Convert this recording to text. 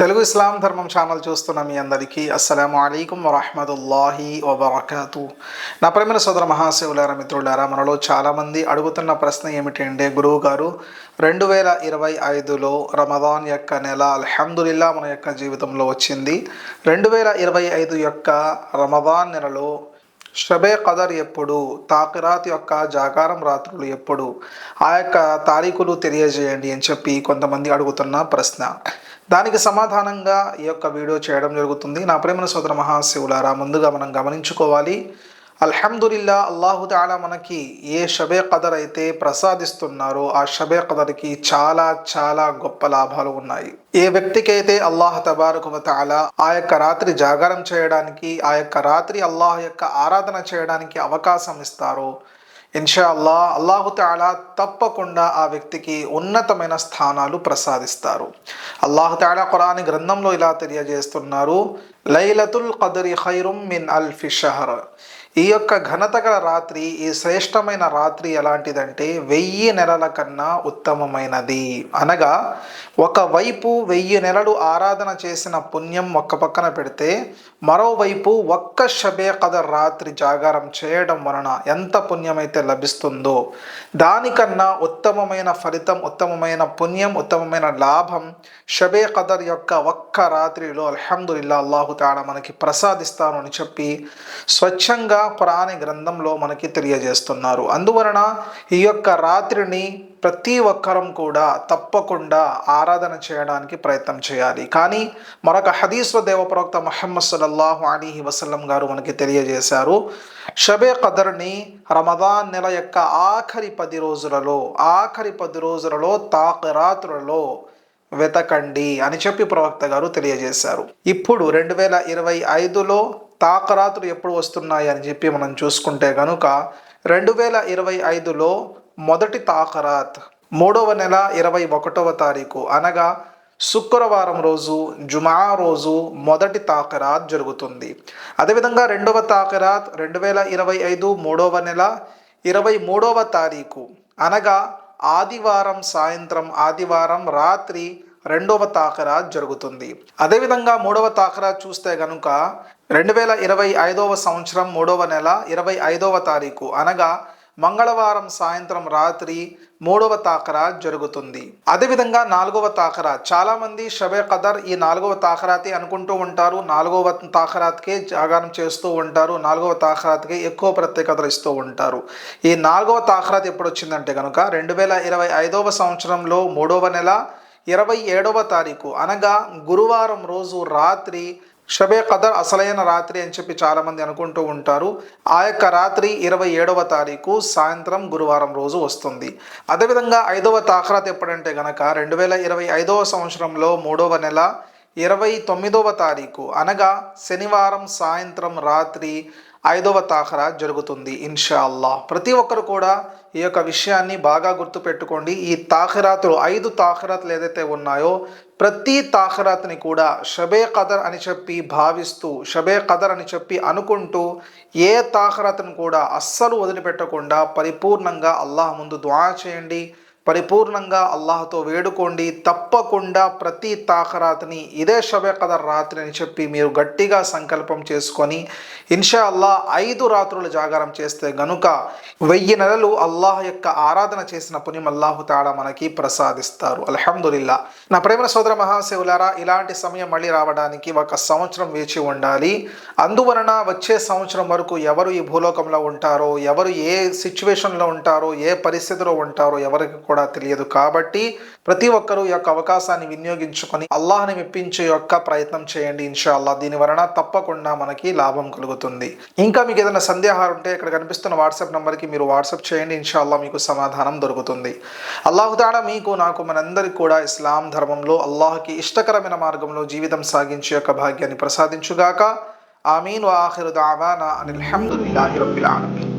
తెలుగు ఇస్లాం ధర్మం ఛానల్ చూస్తున్న మీ అందరికీ అస్సలం అయికం వరహమతుల్లాహి వబర్కతు. నా ప్రేమ సోదర మహాశివులారా మిత్రులారా మనలో చాలామంది అడుగుతున్న ప్రశ్న ఏమిటంటే గురువు గారు రెండు వేల ఇరవై ఐదులో రమదాన్ యొక్క నెల అల్హమ్దుల్లా మన యొక్క జీవితంలో వచ్చింది. రెండు వేల ఇరవై ఐదు యొక్క రమదాన్ నెలలో షబే కదర్ ఎప్పుడు? తాకిరాత్ యొక్క జాగారం రాత్రులు ఎప్పుడు? ఆ యొక్క తారీఖులు తెలియజేయండి అని చెప్పి కొంతమంది అడుగుతున్న ప్రశ్న. దానికి సమాధానంగా ఈ యొక్క వీడియో చేయడం జరుగుతుంది. నా ప్రేమ సోదర మహాశివులారా ముందుగా మనం గమనించుకోవాలి. అల్హమ్దుల్లా అల్లాహు తాలా మనకి ఏ షబే కదర్ అయితే ప్రసాదిస్తున్నారో ఆ షబే కదర్కి చాలా చాలా గొప్ప లాభాలు ఉన్నాయి. ఏ వ్యక్తికి అయితే అల్లాహ్ తబారకు తాలా ఆ యొక్క రాత్రి జాగారం చేయడానికి ఆ యొక్క రాత్రి అల్లాహ్ యొక్క ఆరాధన చేయడానికి అవకాశం ఇస్తారో ఇన్షా అల్లా అల్లాహు తాలా తప్పకుండా ఆ వ్యక్తికి ఉన్నతమైన స్థానాలు ప్రసాదిస్తారు. అల్లాహు తాలా ఖురాని గ్రంథంలో ఇలా తెలియజేస్తున్నారు లైలతుల్ కదరి ఖైరుం మిన్ అల్ఫి షహర్. ఈ యొక్క ఘనత గల రాత్రి ఈ శ్రేష్టమైన రాత్రి ఎలాంటిదంటే వెయ్యి నెలల కన్నా ఉత్తమమైనది. అనగా ఒకవైపు వెయ్యి నెలలు ఆరాధన చేసిన పుణ్యం ఒక్క పక్కన పెడితే మరోవైపు ఒక్క షబే కదర్ రాత్రి జాగారం చేయడం వలన ఎంత పుణ్యమైతే లభిస్తుందో దానికన్నా ఉత్తమమైన ఫలితం ఉత్తమమైన పుణ్యం ఉత్తమమైన లాభం షబే కదర్ యొక్క ఒక్క రాత్రిలో అల్హమ్దుల్లా అల్లాహు తాడా మనకి ప్రసాదిస్తాను అని చెప్పి స్వచ్ఛంగా పురాణ గ్రంథంలో మనకి తెలియజేస్తున్నారు. అందువలన ఈ యొక్క రాత్రిని ప్రతి ఒక్కరం కూడా తప్పకుండా ఆరాధన చేయడానికి ప్రయత్నం చేయాలి. కానీ మరొక హదీస్లో దేవప్రవక్త మహమ్మద్ సల్లల్లాహు అలీహి వసల్లం గారు మనకి తెలియజేశారు షబే కదర్ని రమదాన్ నెల యొక్క ఆఖరి పది రోజులలో ఆఖరి పది రోజులలో తాకరాత్రులలో వెతకండి అని చెప్పి ప్రవక్త గారు తెలియజేశారు. ఇప్పుడు రెండు వేల ఇరవై ఐదులో తాకరాతులు ఎప్పుడు వస్తున్నాయి అని చెప్పి మనం చూసుకుంటే కనుక రెండు వేల ఇరవై ఐదులో మొదటి తాకరాత్ మూడవ నెల ఇరవై ఒకటవ తారీఖు అనగా శుక్రవారం రోజు జుమా రోజు మొదటి తాకరాత్ జరుగుతుంది. అదేవిధంగా రెండవ తాకరాత్ రెండు వేల ఇరవై ఐదు మూడవ నెల ఇరవై మూడవ తారీఖు అనగా ఆదివారం సాయంత్రం ఆదివారం రాత్రి రెండవ తాకరాత్ జరుగుతుంది. అదేవిధంగా మూడవ తాకరాత్ చూస్తే గనుక రెండు వేల ఇరవై ఐదవ సంవత్సరం మూడవ నెల ఇరవై ఐదవ తారీఖు. అనగా మంగళవారం సాయంత్రం రాత్రి మూడవ తాకరాత్ జరుగుతుంది. అదేవిధంగా నాలుగవ తాకరాత్ చాలామంది షబే కదర్ ఈ నాలుగవ తాకరాతి అనుకుంటూ ఉంటారు. నాలుగవ తాకరాత్కే జాగారం చేస్తూ ఉంటారు. నాలుగవ తాకరాత్కే ఎక్కువ ప్రత్యేకతలు ఇస్తూ ఉంటారు. ఈ నాలుగవ తాకరాత్ ఎప్పుడు వచ్చిందంటే కనుక రెండు వేల ఇరవై ఐదవ సంవత్సరంలో మూడవ నెల ఇరవై ఏడవ తారీఖు. అనగా గురువారం రోజు రాత్రి షబే కదర్ అసలైన రాత్రి అని చెప్పి చాలామంది అనుకుంటూ ఉంటారు. ఆ యొక్క రాత్రి ఇరవై ఏడవ తారీఖు సాయంత్రం గురువారం రోజు వస్తుంది. అదేవిధంగా ఐదవ తాఖరాత్ ఎప్పుడంటే గనక రెండు వేల ఇరవై ఐదవ సంవత్సరంలో మూడవ నెల ఇరవై తొమ్మిదవ తారీఖు. అనగా శనివారం సాయంత్రం రాత్రి ఐదవ తాఖరా జరుగుతుంది ఇన్షా ప్రతి ఒక్కరు కూడా ఈ యొక్క విషయాన్ని బాగా గుర్తుపెట్టుకోండి. ఈ తాఖరాతులు ఐదు తాఖరాతులు ఏదైతే ఉన్నాయో ప్రతి తాఖరాత్ని కూడా షబే కదర్ అని చెప్పి భావిస్తూ షబే కదర్ అని చెప్పి అనుకుంటూ ఏ తాఖరాత్ని కూడా అస్సలు వదిలిపెట్టకుండా పరిపూర్ణంగా అల్లాహ్ ముందు దుఆ చేయండి. పరిపూర్ణంగా అల్లాహతో వేడుకోండి. తప్పకుండా ప్రతి తాఖరాత్ని ఇదే షబే కదర్ రాత్రి అని చెప్పి మీరు గట్టిగా సంకల్పం చేసుకొని ఇన్షా అల్లాహ్ ఐదు రాత్రులు జాగారం చేస్తే గనుక వెయ్యి నెలలు అల్లాహ్ యొక్క ఆరాధన చేసిన పుణ్యం అల్లాహు తాడా మనకి ప్రసాదిస్తారు. అల్హమ్దుల్లా నా ప్రేమ సోదర మహాశివులారా ఇలాంటి సమయం మళ్ళీ రావడానికి ఒక సంవత్సరం వేచి ఉండాలి. అందువలన వచ్చే సంవత్సరం వరకు ఎవరు ఈ భూలోకంలో ఉంటారో ఎవరు ఏ సిచ్యువేషన్లో ఉంటారో ఏ పరిస్థితిలో ఉంటారో ఎవరికి కూడా తెలియదు. కాబట్టి ప్రతి ఒక్కరూ ఈ యొక్క అవకాశాన్ని వినియోగించుకొని అల్లాహ్ని మెప్పించే యొక్క ప్రయత్నం చేయండి ఇన్షాల్లా దీని వలన తప్పకుండా మనకి లాభం కలుగుతుంది. ఇంకా మీకు ఏదైనా సందేహాలు ఉంటే ఇక్కడ కనిపిస్తున్న వాట్సాప్ నెంబర్కి మీరు వాట్సాప్ చేయండి ఇన్షాల్లా మీకు సమాధానం దొరుకుతుంది. అల్లాహుతాడా మీకు నాకు మనందరికీ కూడా ఇస్లాం ధర్మంలో అల్లాహ్కి ఇష్టకరమైన మార్గంలో జీవితం సాగించే యొక్క భాగ్యాన్ని ప్రసాదించుగాక. ఆమీన్. వాఖిరు దావానా అనిల్ హమ్దుల్లాహి రబ్బిల్ ఆలమీన్.